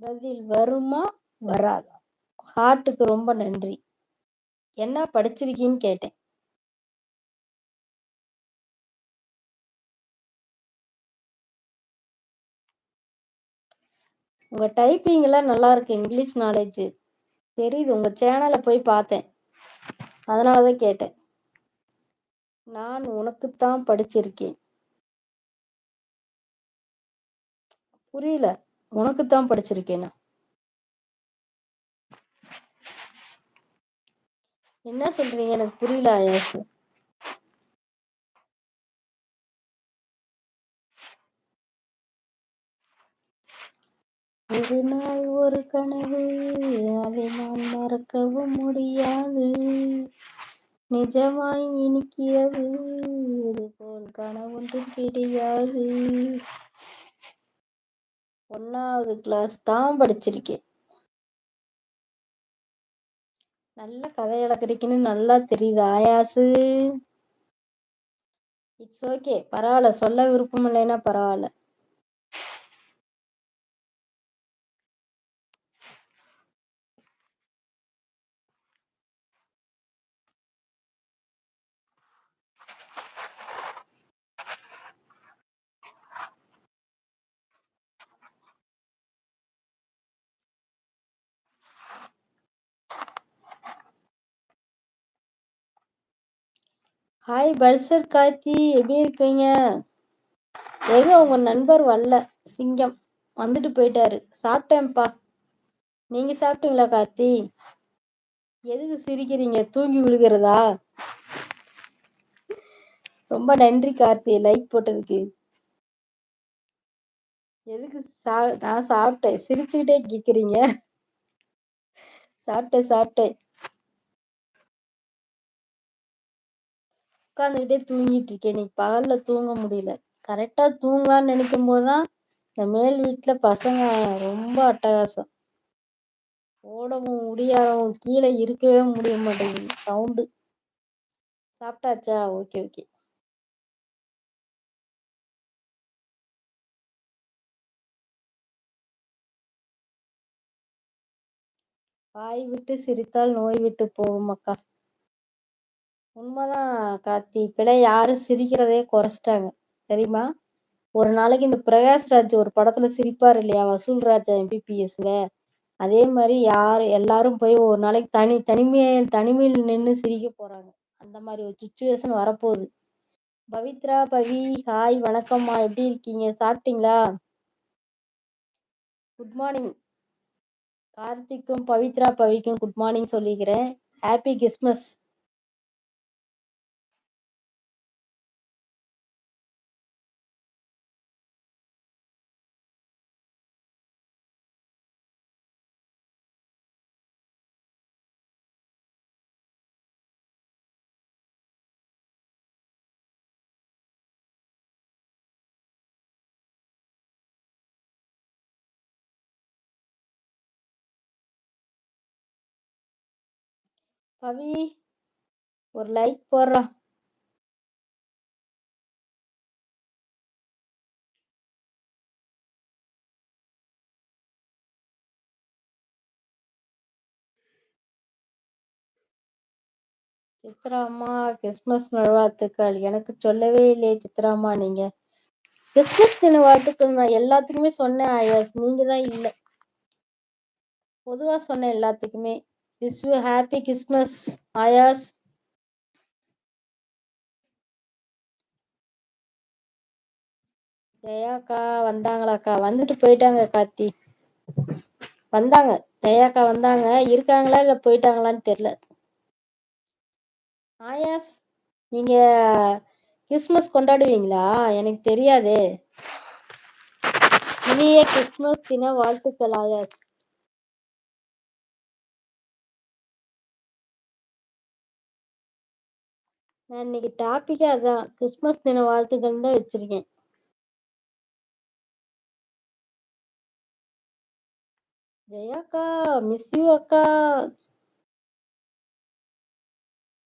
பதில் வருமா? வராதா? ஹார்ட்டுக்கு ரொம்ப நன்றி. என்ன படிச்சிருக்கீன்னு கேட்டேன். உங்க டைப்பிங் எல்லாம் நல்லா இருக்கு. இங்கிலீஷ் நாலேஜ் தெரியுது. உங்க சேனல போய் பார்த்தேன். அதனாலதான் கேட்டேன். நான் உனக்குத்தான் படிச்சிருக்கேன். புரியல. உனக்குத்தான் படிச்சிருக்கேனா? என்ன சொல்றீங்க? எனக்கு புரியல ஆயாசு ஒரு நாள் ஒரு கனவு அதை நான் மறக்கவும் முடியாது நிஜமாய் இனிக்கிறது இதுபோல் கனவொன்றும் கிடையாது ஒன்னாவது கிளாஸ் தான் படிச்சிருக்கேன். நல்ல கதை இழக்கிறீங்கன்னு நல்லா தெரியுது ஆயாசு. இட்ஸ் ஓகே பரவாயில்ல சொல்ல விருப்பம் இல்லைன்னா பரவாயில்ல. ஹாய் பல்சர் கார்த்தி எப்படி இருக்கீங்க? ஏங்க உங்க நண்பர் வரல? சிங்கம். வந்துட்டு போயிட்டாரு. சாப்பிட்டேன்ப்பா. நீங்க சாப்பிட்டீங்களா கார்த்தி? எதுக்கு சிரிக்கிறீங்க? தூங்கி விழுகிறதா? ரொம்ப நன்றி கார்த்தி. லைக் போட்டதுக்கு. எதுக்கு சா நான் சாப்பிட்டேன். சிரிச்சுக்கிட்டே கேக்குறீங்க. சாப்பிட்டேன் சாப்பிட்டேன். உட்காந்துக்கிட்டே தூங்கிட்டு இருக்கேன். இன்னைக்கு பகல்ல தூங்க முடியல. கரெக்டா தூங்கலாம்னு நினைக்கும் போதுதான் இந்த மேல் வீட்டுல பசங்க ரொம்ப அட்டகாசம். ஓடவும் முடியாதவும் கீழே இருக்கவே முடிய மாட்டேங்குது. சவுண்டு சாப்பிட்டாச்சா? ஓகே ஓகே வாய் விட்டு சிரித்தால் நோய் விட்டு போகும் அக்கா. உண்மைதான் கார்த்தி. இப்பெல்லாம் யாரும் சிரிக்கிறதே குறைச்சிட்டாங்க. தெரியுமா? ஒரு நாளைக்கு இந்த பிரகாஷ்ராஜ் ஒரு படத்துல சிரிப்பாரு இல்லையா? வசூல் ராஜா எம்பிபிஎஸ்ல அதே மாதிரி யார் எல்லாரும் போய் ஒரு நாளைக்கு தனி தனிமையில் தனிமையில் நின்று சிரிக்க போறாங்க. அந்த மாதிரி ஒரு சுச்சுவேஷன் வரப்போகுது. பவித்ரா பவி ஹாய் வணக்கம்மா. எப்படி இருக்கீங்க? சாப்பிட்டீங்களா? குட் மார்னிங் கார்த்திக்கும் பவித்ரா பவிக்கும் குட் மார்னிங் சொல்லிக்கிறேன். ஹாப்பி கிறிஸ்மஸ் பவி ஒரு லைக் போடுறான் சித்ராம்மா கிறிஸ்மஸ் நல்வாழ்த்துக்கள். எனக்கு சொல்லவே இல்லையே சித்ராம்மா நீங்க. கிறிஸ்மஸ் தின வாழ்த்துக்கள் நான் எல்லாத்துக்குமே சொன்னேன் ஆயாஸ் நீங்க தான் இல்லை. பொதுவா சொன்னேன் எல்லாத்துக்குமே. விஷ் யூ ஹாப்பி கிறிஸ்மஸ் ஆயாஸ். ஜெயாக்கா வந்தாங்களாக்கா? வந்துட்டு போயிட்டாங்க கார்த்தி. வந்தாங்க. ஜெயாக்கா வந்தாங்க. இருக்காங்களா இல்ல போயிட்டாங்களான்னு தெரியல. ஆயாஸ் நீங்க கிறிஸ்மஸ் கொண்டாடுவீங்களா? எனக்கு தெரியாதே. இனிய கிறிஸ்மஸ் தின வாழ்த்துக்கள் ஆயாஸ். நான் இன்னைக்கு டாபிக்கே அதான் கிறிஸ்மஸ் தின வாழ்த்துக்கள் தான் வச்சிருக்கேன். ஜெயாக்கா மிஸ் யூ அக்கா.